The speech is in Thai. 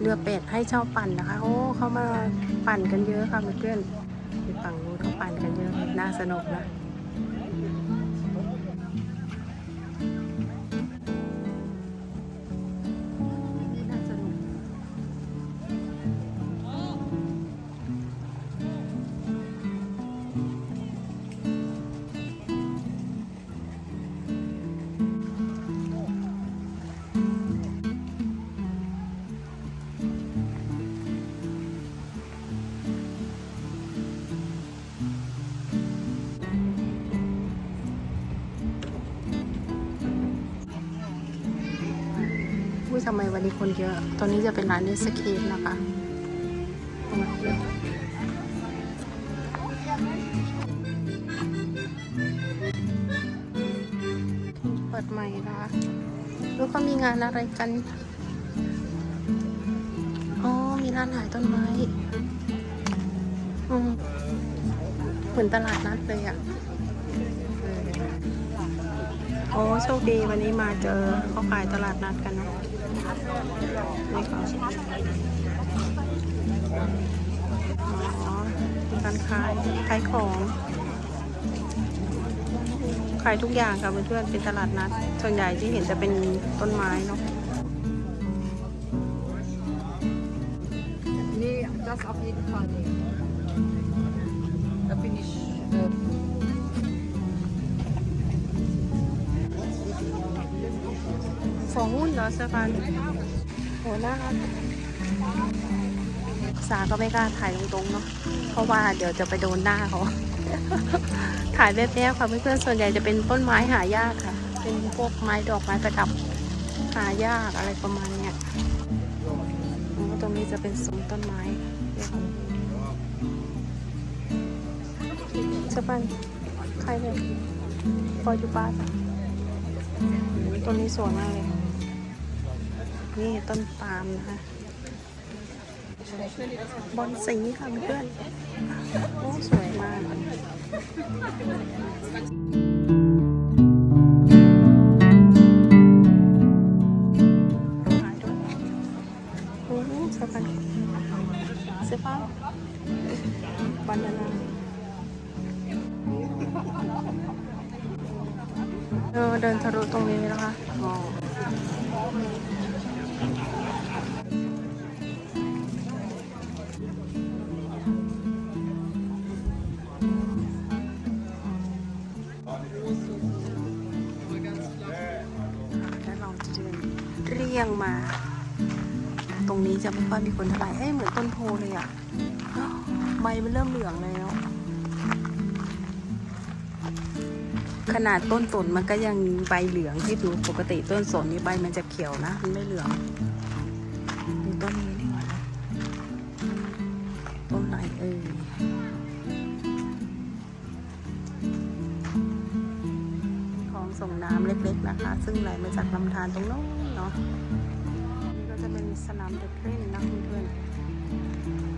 เรือเป็ดให้เช่าปั่นนะคะ โอ้เขามาปั่นกันเยอะค่ะเพื่อนๆที่ฝั่งนู้นเขาปั่นกันเยอะน่าสนุกนะ ทำไมวันนี้คนเยอะ ตอนนี้จะเป็นร้านนิสเคปนะคะเปิดใหม่นะคะแล้วก็มีงานอะไรกัน อ๋อ มีร้านขายต้นไม้ อืมเหมือนตลาดนัดเลยอะ่ะ โอ้โชคดีวันนี้มาเจอเขาขายตลาดนัดกันเนาะนี่ค่ะอ๋อการขายขายของ ขายทุกอย่างค่ะเพื่อนๆเป็นตลาดนัด ส่วนใหญ่ที่เห็นจะเป็นต้นไม้เนาะ Nee, das auf jeden Fall nicht. Da bin ich. Äh, ฟองหุ้นเหรอสะพานโหน่ารักสาก็ไม่กล้าถ่ายตรงๆเนาะ เพราะว่าเดี๋ยวจะไปโดนหน้าเขา ถ่ายแบบนี้ค่ะเพื่อนๆ ส่วนใหญ่จะเป็นต้นไม้หายากค่ะ เป็นพวกไม้ดอกไม้ประดับหายากอะไรประมาณเนี้ยอ๋อตรงนี้จะเป็นซุ้มต้นไม้สะพานใครเนี่ยปอยู่บ้าต้นนี้สวยมากเลย นี่ต้นปาล์มนะคะบอลสีค่ะเพื่อนโอ้สวยมากโอ้โหสบายเสื้อผ้าบานานาเดินทะลุตรงนี้นะคะ แล้วเราจะเดินเรียงมา ตรงนี้จะไม่ค่อยมีคนเท่าไหร่เอ้ยเหมือนต้นโพเลยอะใบมันเริ่มเหลืองแล้ว ขนาดต้นสนมันก็ยังใบเหลืองที่ดูปกติต้นสนนี่ใบมันจะเขียวนะ มันไม่เหลืองดูต้นนี้ดีกว่าต้นไหนเอ่ยของส่งน้ำเล็กๆนะคะ ซึ่งไหลมาจากลำธารตรงโน้นเนาะนี่ก็จะเป็นสนามเด็กเล่นนะเพื่อนๆ